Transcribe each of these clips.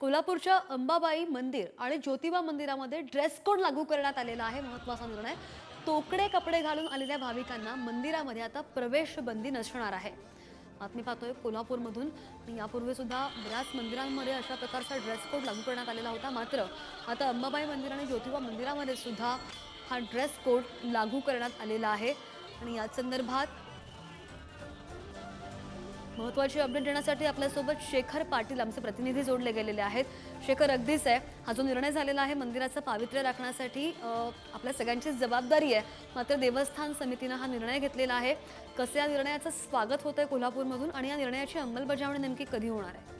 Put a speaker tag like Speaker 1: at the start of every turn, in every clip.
Speaker 1: कोल्हापूरच्या अंबाबाई मंदिर आणि ज्योतिबा मंदिरामध्ये ड्रेस कोड लागू करण्यात आलेला आहे महत्त्वाचा निर्णय. तोकडे कपडे घालून आलेल्या भाविकांना मंदिरामध्ये आता प्रवेश बंदी नसणार आहे. बातमी पाहतोय कोल्हापूरमधून. यापूर्वी सुद्धा बऱ्याच मंदिरांमध्ये अशा प्रकारचा ड्रेस कोड लागू करण्यात आलेला होता. मात्र आता अंबाबाई मंदिर आणि ज्योतिबा मंदिरामध्ये सुद्धा हा ड्रेस कोड लागू करण्यात आलेला आहे. आणि याच संदर्भात महत्वाची अपडेट देण्यासाठी आपल्यासोबत शेखर पाटील आमचे प्रतिनिधी जोडले गेलेले आहेत. शेखर अगदीच आहे. हा जो निर्णय झालेला आहे मंदिराचं पावित्र्य राखण्यासाठी आपल्या सगळ्यांचीच जबाबदारी आहे. मात्र देवस्थान समितीनं हा निर्णय घेतलेला आहे. कसं या निर्णयाचं स्वागत होत आहे कोल्हापूरमधून आणि या निर्णयाची अंमलबजावणी नेमकी कधी होणार आहे?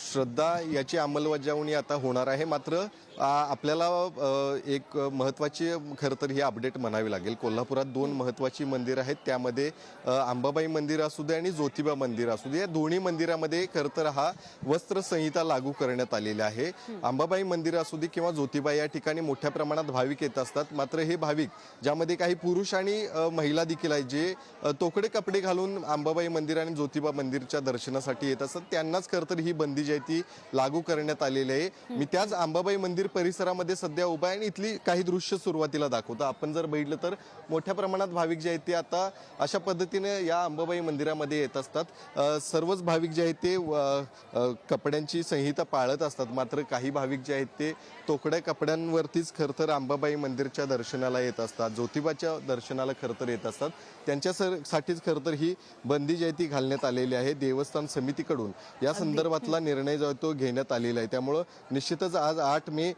Speaker 2: श्रद्धा याची अंमलबजावणी आता होणार आहे. मात्र आपल्याला एक महत्त्वाची खरं तर ही अपडेट म्हणावी लागेल. कोल्हापुरात दोन महत्त्वाची मंदिरं आहेत. त्यामध्ये आंबाबाई मंदिर असू दे आणि ज्योतिबा मंदिर असू दे. या दोन्ही मंदिरामध्ये खरं तर हा वस्त्रसंहिता लागू करण्यात आलेली आहे. आंबाबाई मंदिर असू दे किंवा ज्योतिबा या ठिकाणी मोठ्या प्रमाणात भाविक येत असतात. मात्र हे भाविक ज्यामध्ये काही पुरुष आणि महिला देखील आहेत जे तोकडे कपडे घालून अंबाबाई मंदिर आणि ज्योतिबा मंदिरच्या दर्शनासाठी येत असतात. त्यांनाच खरं तर ही बंदी जी आहे ती लागू करण्यात आलेली आहे. मी त्याच अंबाबाई मंदिर परिसरामध्ये सध्या उभा आहे आणि इथली काही दृश्य सुरुवातीला दाखवतो. आपण जर बघितलं तर मोठ्या प्रमाणात भाविक जे आहेत ते आता अशा पद्धतीने या अंबाबाई मंदिरामध्ये येत असतात. सर्वच भाविक जे आहेत ते कपड्यांची संहिता पाळत असतात. मात्र काही भाविक जे आहेत ते तोकड्या कपड्यांवरतीच खरं तर अंबाबाई मंदिरच्या दर्शनाला येत असतात. ज्योतिबाच्या दर्शनाला खरं तर येत असतात. त्यांच्या सर- साठीच खरं तर ही बंदी जी आहे ती घालण्यात आलेली आहे देवस्थान समितीकडून. या संदर्भातला निर्णय जो आहे तो घेण्यात आलेला आहे. त्यामुळं निश्चितच आज आठ मे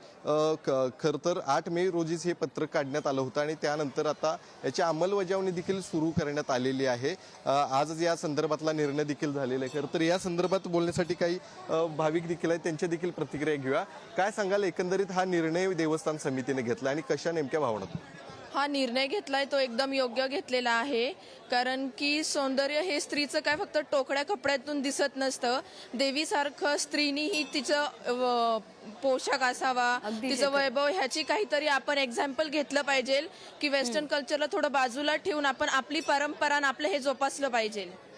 Speaker 2: खरं तर आठ मे रोजीच हे पत्रक काढण्यात आलं होतं आणि त्यानंतर आता याची अंमलबजावणी देखील सुरू करण्यात आलेली आहे. आजच या संदर्भातला निर्णय देखील झालेला आहे. खरं तर या संदर्भात बोलण्यासाठी काही भाविक देखील आहेत. त्यांच्या देखील प्रतिक्रिया घेऊया. काय सांगाल? एकंदरीत हा निर्णय देवस्थान समितीने घेतला आणि कशा नेमक्या भावना
Speaker 3: हा निर्णय घेतलाय तो एकदम योग्य घेतलेला आहे. कारण की सौंदर्य हे स्त्रीचं काय फक्त टोकड्या कपड्यातून दिसत नसतं. देवीसारखं स्त्रीनीही तिचं अ, पोशाख असावा
Speaker 1: अगदी
Speaker 3: तिचं. वैभव ह्याची काहीतरी आपण एक्झाम्पल घेतलं पाहिजे. की वेस्टर्न कल्चरला थोडं बाजूला ठेवून आपण आपली परंपरा आणि आपलं हे जोपासलं पाहिजे.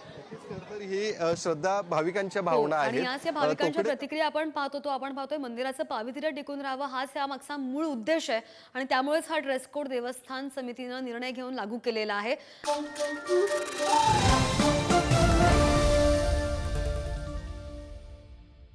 Speaker 2: तर ही श्रद्धा भाविकांच्या भावना
Speaker 1: हो, आणि
Speaker 2: आहेत.
Speaker 1: याच या भाविकांच्या प्रतिक्रिया आपण पाहतो तो आपण पाहतोय मंदिराचं पावित्र्य टिकून राहावं हाच या मागचा मूळ उद्देश आहे. आणि त्यामुळेच हा ड्रेस कोड देवस्थान समितीनं निर्णय घेऊन लागू केलेला आहे.